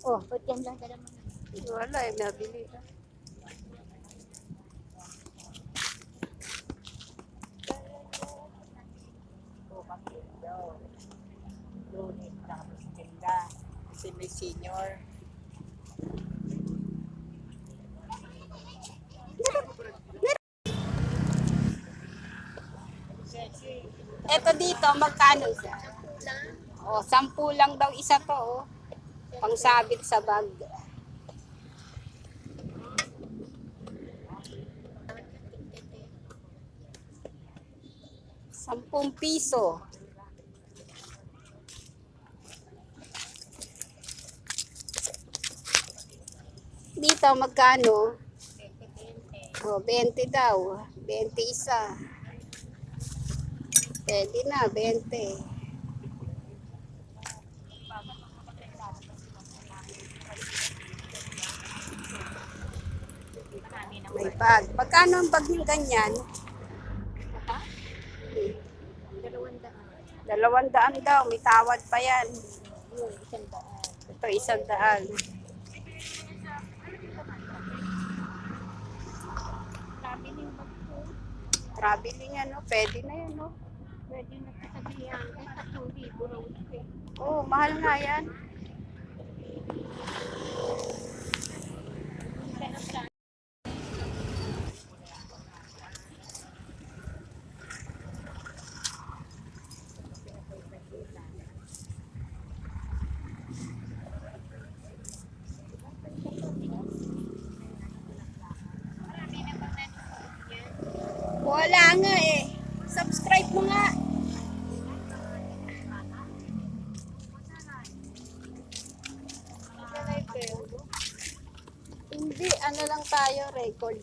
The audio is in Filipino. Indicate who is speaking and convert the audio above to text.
Speaker 1: Oh, ba't yan lang dala mo na?
Speaker 2: Wala eh, nabili ka.
Speaker 1: Oh? Lunes, tapos tinda.
Speaker 2: Kasi may senior. Ito dito, magkano isa? O, sampu lang daw isa to, oh. Pangsabit sa bag. Sampung piso. Dito, magkano? O, 20 daw. 20 isa. Pwede na, 20. May bag. Magkano ang bag yung ganyan?
Speaker 1: Dalawang daan.
Speaker 2: Daw. May tawad pa yan. Ito, isang daan.
Speaker 1: Traveling
Speaker 2: ano, pwede na yan, no?
Speaker 1: Pwede na kasabihan. Eh, tatlong libo raw ito eh.
Speaker 2: Oo, oh, mahal nga yan. Wala nga eh. Subscribe mo nga. Hindi, ano lang tayo, record.